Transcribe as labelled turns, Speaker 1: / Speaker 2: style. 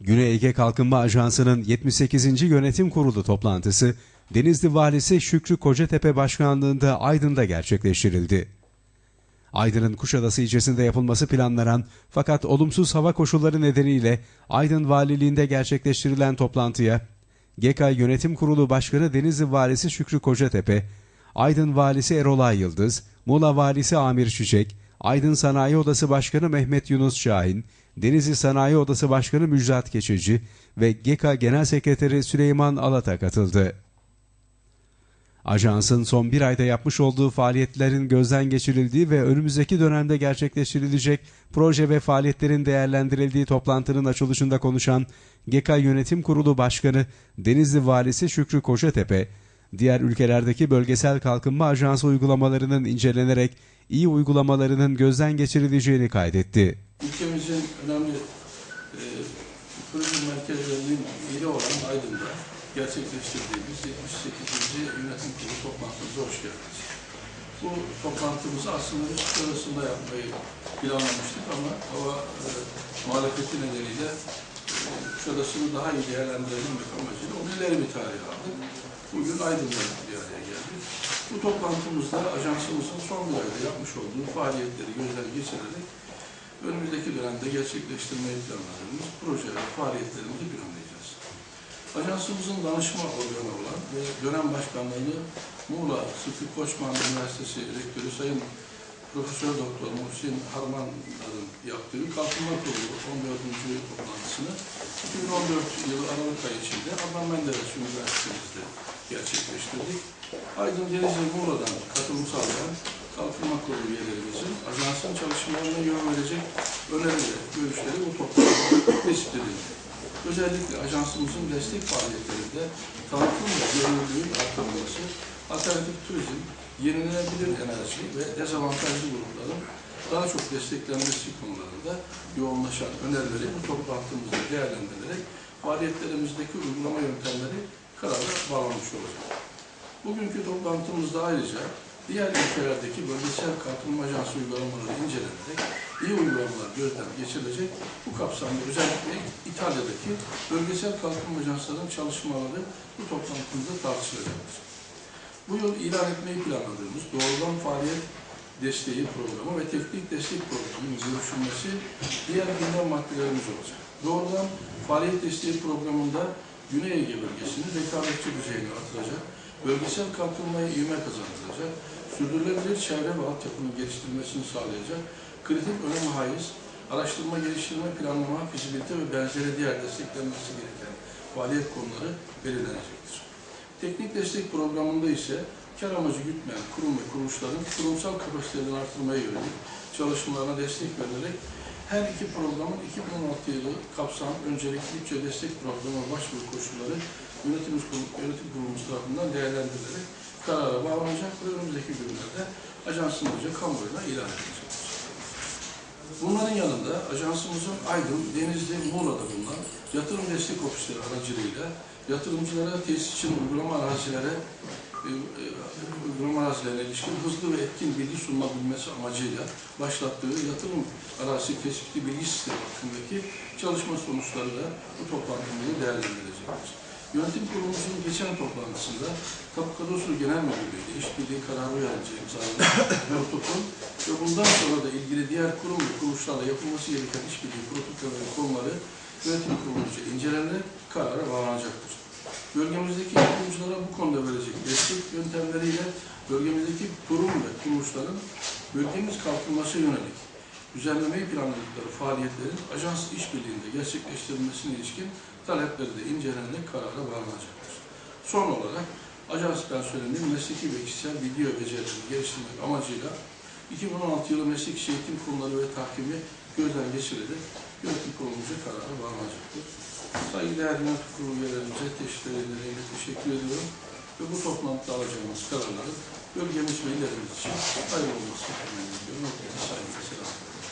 Speaker 1: Güney Ege Kalkınma Ajansı'nın 78. Yönetim Kurulu toplantısı Denizli Valisi Şükrü Kocatepe Başkanlığında Aydın'da gerçekleştirildi. Aydın'ın Kuşadası ilçesinde yapılması planlanan fakat olumsuz hava koşulları nedeniyle Aydın Valiliğinde gerçekleştirilen toplantıya GK Yönetim Kurulu Başkanı Denizli Valisi Şükrü Kocatepe, Aydın Valisi Erol Ay Yıldız, Muğla Valisi Amir Çiçek, Aydın Sanayi Odası Başkanı Mehmet Yunus Şahin, Denizli Sanayi Odası Başkanı Müjdat Keçici ve GK Genel Sekreteri Süleyman Alata katıldı. Ajansın son bir ayda yapmış olduğu faaliyetlerin gözden geçirildiği ve önümüzdeki dönemde gerçekleştirilecek proje ve faaliyetlerin değerlendirildiği toplantının açılışında konuşan GK Yönetim Kurulu Başkanı Denizli Valisi Şükrü Kocatepe, diğer ülkelerdeki bölgesel kalkınma ajansı uygulamalarının incelenerek iyi uygulamalarının gözden geçirileceğini kaydetti.
Speaker 2: Ülkemizin önemli e, turizm merkezlerinin biri olan Aydın'da gerçekleştirdiğimiz 78. Yönetim Kurulu toplantımıza hoş geldiniz. Bu toplantımızı aslında üst arasında yapmayı planlamıştık ama hava e, muhalefeti nedeniyle Kuşadası'nı daha iyi değerlendirebilmek amacıyla ileri bir tarih aldık. Bugün Aydın'da bir araya geldik. Bu toplantımızda ajansımızın son bir yapmış olduğu faaliyetleri gözden geçirerek önümüzdeki dönemde gerçekleştirmeyi planladığımız proje ve faaliyetlerimizi planlayacağız. Ajansımızın danışma organı olan ve dönem başkanlığını Muğla Sıtkı Koçman Üniversitesi Rektörü Sayın Profesör Doktor Muhsin Harman'ın yaptığı Kalkınma Kurulu 14. toplantısını 2014 yılı Aralık ayı içinde Adnan Menderes Üniversitemizde gerçekleştirdik. Aydın Denizli Muğla'dan katılım sağlayan Kalkınma Kurulu üyelerimizin ajansın çalışmalarına yön verecek önerileri, görüşleri bu toplantıda tespit. Özellikle ajansımızın destek faaliyetlerinde tanıtım ve görünürlüğün arttırılması, alternatif turizm, yenilenebilir enerji ve dezavantajlı grupların daha çok desteklenmesi konularında yoğunlaşan önerileri bu toplantımızda değerlendirilerek faaliyetlerimizdeki uygulama yöntemleri karara bağlanmış olacak. Bugünkü toplantımızda ayrıca diğer ülkelerdeki bölgesel kalkınma ajansı uygulamaları incelenerek iyi uygulamalar gözden geçirilecek. Bu kapsamda özellikle İtalya'daki bölgesel kalkınma ajanslarının çalışmaları bu toplantımızda tartışılacaktır. Bu yıl ilan etmeyi planladığımız doğrudan faaliyet desteği programı ve teknik destek programının görüşülmesi diğer gündem maddelerimiz olacak. Doğrudan faaliyet desteği programında Güney Ege bölgesini rekabetçi düzeyine artıracak, bölgesel kalkınmaya ivme kazandıracak, sürdürülebilir çevre ve altyapının geliştirilmesini sağlayacak, kritik önem haiz, araştırma, geliştirme, planlama, fizibilite ve benzeri diğer desteklenmesi gereken faaliyet konuları belirlenecektir. Teknik destek programında ise kar amacı gütmeyen kurum ve kuruluşların kurumsal kapasitelerini artırmaya yönelik çalışmalarına destek verilerek her iki programın 2016 yılı kapsam öncelikli bütçe destek programı başvuru koşulları yönetim, yönetim kurulumuz tarafından değerlendirilerek karara bağlanacak ve önümüzdeki günlerde ajansımızca kamuoyuna ilan edilecektir. Bunların yanında ajansımızın Aydın, Denizli, Muğla'da bulunan yatırım destek ofisleri aracılığıyla yatırımcılara tesis için uygulama arazilere e, uygulama arazilerine ilişkin hızlı ve etkin bilgi sunulabilmesi amacıyla başlattığı yatırım arazisi tespiti bilgi sistemi hakkındaki çalışma sonuçları da bu toplantımızda değerlendirilecektir. Yönetim kurulumuzun geçen toplantısında Kadastro Genel Müdürlüğü ile işbirliği kararı uyarınca imzalanan protokol ve bundan sonra da ilgili diğer kurum ve kuruluşlarla yapılması gereken işbirliği protokol ve konuları yönetim kurulumuzca incelenerek karara bağlanacaktır. Bölgemizdeki yapımcılara bu konuda verecek destek yöntemleriyle bölgemizdeki kurum ve kuruluşların bölgemiz kalkınması yönelik düzenlemeyi planladıkları faaliyetlerin ajans işbirliğinde gerçekleştirilmesine ilişkin talepleri de incelenerek karara bağlanacaktır. Son olarak ajans personelinin mesleki ve kişisel bilgi ve becerilerini geliştirmek amacıyla 2016 yılı meslek işi eğitim kurumları ve takvimi gözden geçirilerek yönetim kurulumuza karara bağlanacaktır. Saygıdeğer yönetim kurulu üyelerimize teşekkür teşekkür ediyorum ve bu toplantıda alacağımız kararların bölgemiz ve ilerimiz için hayırlı olmasını temenni ediyorum. Herkese saygı ve selam.